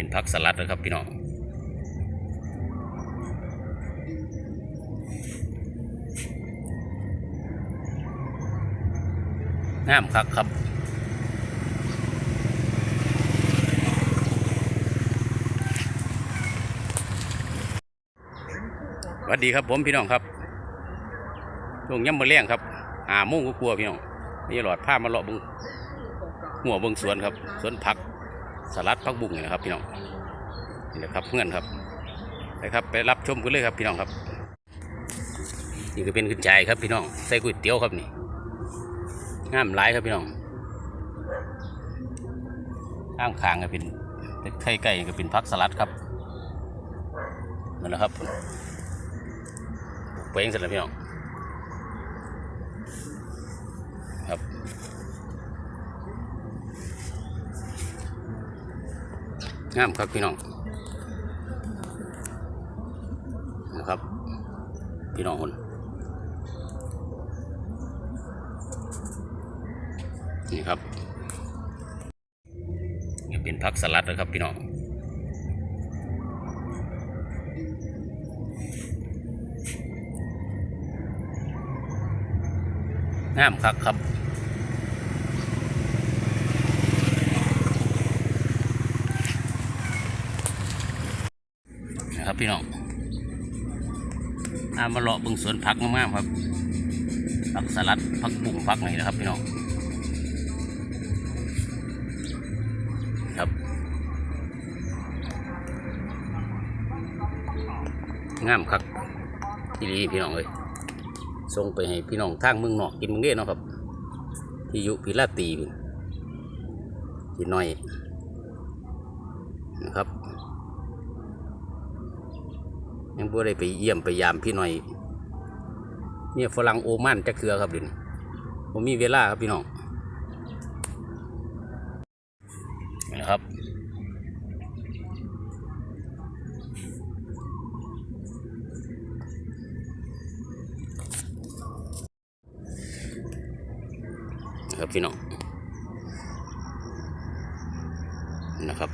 เป็นผักสลัดนะครับพี่น้องงามคักครับสวัสดีครับผมพี่น้องครับช่วงย่ำมะเลี้ยงครับหามุ่งก็กลัวพี่น้องนี่หลอดผ้ามาเลาะบึงหัวบึงสวนครับสวนผัก สลัดผักบุ้งนี่นะครับพี่น้องนี่แหละครับเพื่อนครับไปครับไปรับชมกันเลยครับพี่น้องครับ นี่ก็เป็นขึ้นใจครับพี่น้องใส่ก๋วยเตี๋ยวครับนี่งามหลายครับพี่น้องข้างคางก็เป็นไข่ไก่ก็เป็นผักสลัดครับนั่นแหละครับไปเองเสร็จแล้วพี่น้องครับ งามครับพี่น้องนะครับ พี่น้องคนนี่ครับนี่เป็นผักสลัดนะครับพี่น้องงามคักครับ ครับพี่น้องอามาเลาะบึงสวนผักงามๆครับผักสลัดผักบุ้งผักไหนนะครับพี่น้องครับ งามคักทีดีพี่น้องเลยส่งไปให้พี่น้องทางเมืองนอกกินเมืองเด้เนาะครับ ที่อยุพิลาตีพุ่นที่น้อยนะครับ ยังบ่ได้ไปเยี่ยมไปยามพี่น้อยเนี่ยฝรั่งโอมันจะเคือครับเดินผมมีเวลาครับพี่น้องนะครับครับพี่น้องนะครับ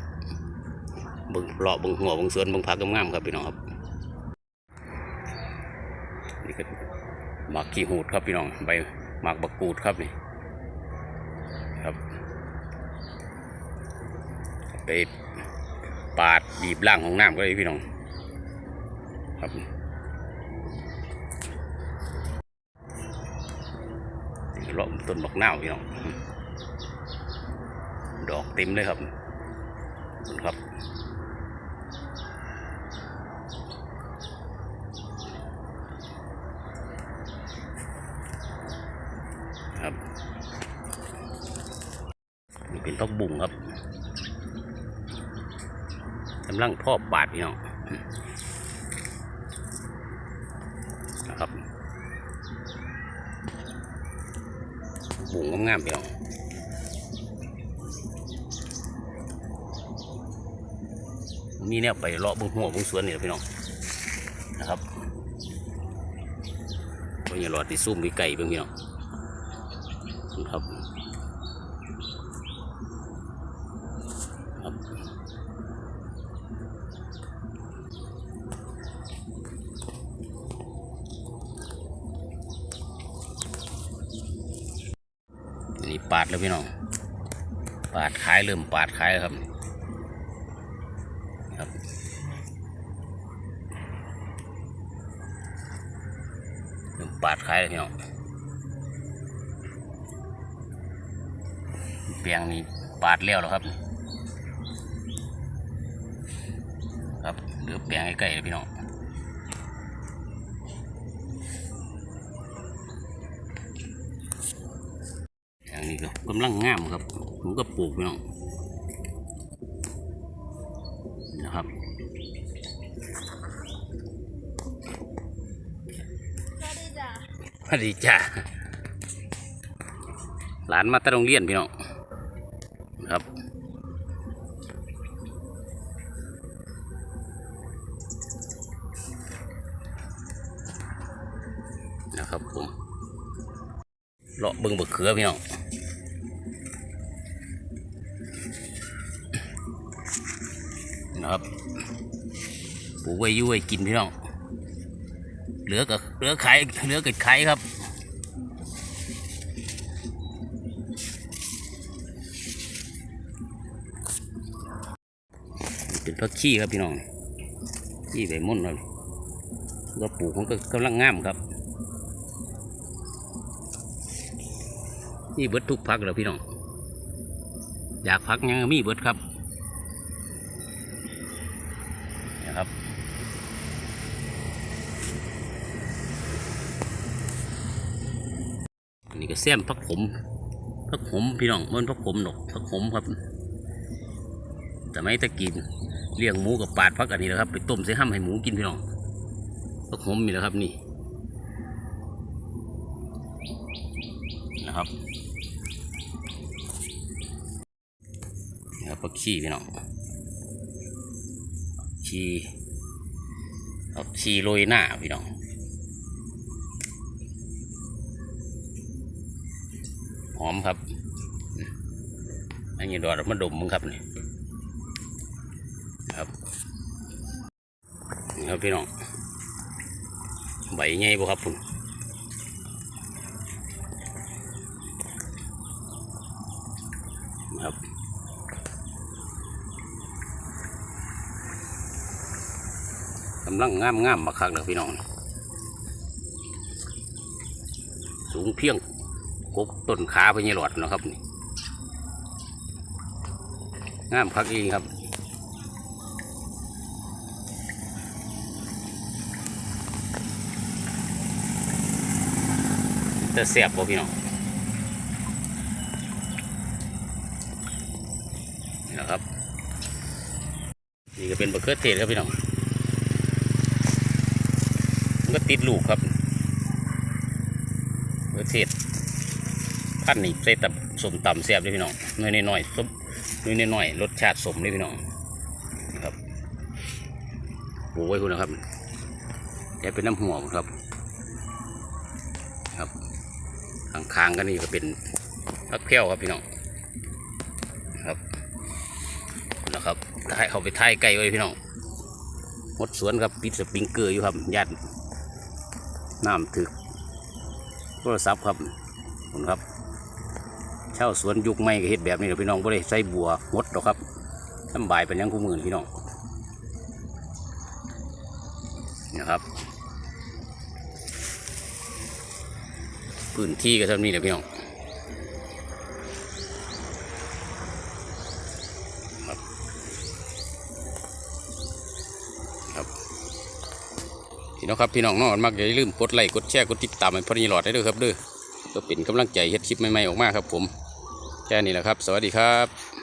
บึงเลาะบึงหัวบึงสวนบึงผักงามๆครับพี่น้องครับ นี่ก็หมากขี้หูดครับพี่น้องใบหมากบักกูดครับนี่ครับ ไปปาดบีบล่างของน้ำก็เลยพี่น้อง ครับเลาะต้นบักนาวพี่น้อง ดอกเต็มเลยครับครับ เป็นพักบุ่งครับกำลังทอบาดพี่น้องนะครับบุ่งงามๆพี่น้องมีแนวไปเลาะเบงหัวเบงสวนนี่แหละพี่น้องนะครับก็อย่ารอติซุ่มไปไก่เบิ่งพี่น้องครับ ปาดแล้วพี่น้อง ปาดขายเริ่มปาดขายครับ ครับเริ่มปาดขายแล้วพี่น้องเปียงนี้ปาดแล้วแล้วครับ ครับเหลือเปียงใกล้ๆพี่น้อง อย่างนี้ก็กำลังงามครับผมก็ปลูกพี่น้องนะครับสวัสดีจ้าหลานมาแตะโรงเรียนพี่น้องครับนะครับผมเลาะเบิ่งบะเขือพี่น้อง นะครับปลูกไว้ยุ่ไว้กินพี่น้องเหลือกับเหลือไขายเหลือเกิดขายครับเป็นพักขี้ครับพี่น้องขี้ใบมุ่นครับก็ปลูกมันก็กำลังงามครับนี่เบิดทุกพักแล้วพี่น้องอยากพักยังมีเบิดครับนะครับ อันนี้ก็ แซมพักผมพักผมพี่น้องมันพักผมหนกพักผมครับแต่ไม่ตะกินเลี้ยงหมูกับปาดพักอันนี้แหละครับ ไปต้มใส่ห้ำให้หมูกินพี่น้องพักผมมีแล้วครับนี่นะครับนี่ครับพักขี้พี่น้องขี้ผักชีโรยหน้าพี่น้อง มครับ อันนี้ดอกมาดมมึงครับนี่ครับนี่ครับพี่น้องใบใหญ่บ่ครับคุณครับกำลังงามงามๆมาคักเลยพี่น้อง สูงเพียง กกต้นขาพญหลอดนะครับนี่งามคักเองครับแต่เสียบบ่พี่น้องนี่แหละครับ นี่ก็เป็นบะเขือเทศครับพี่น้องมันก็ติดลูกครับบะเขือเทศ พันนี่ใส่ตับสมต่ำเสียบเลยพี่น้องน้อยๆน้อยๆสมน้อยๆน้อยรสชาติสมเลยพี่น้องครับโอ้ยคุณนะครับแกเป็นน้ำหัวครับ ครับข้างๆกันนี่ก็เป็นพักแพ้วครับพี่น้องครับนะครับให้เขาไปท้ายไก่ไว้พี่น้องมดสวนครับปิดสปริงเกอร์อยู่ครับญาติน้ำถึกโทรศัพท์ครับขอบคุณครับ เช่าสวนยุคใหม่ก็เฮ็ดแบบนี้แหละพี่น้องบ่ได้ใส่บัวงดหรอกครับสำบายเป็นยังคู่มือนี่พี่น้องนะครับพื้นที่ก็เท่านี้แหละพี่น้องครับครับพี่น้องครับพี่น้องนอนมักอย่าลืมกดไลค์กดแชร์กดติดตามให้พอดีหลอดได้ด้วยครับด้อก็เป็นกำลังใจเฮ็ดคลิปใหม่ๆออกมาครับผม แค่นี้แหละครับ สวัสดีครับ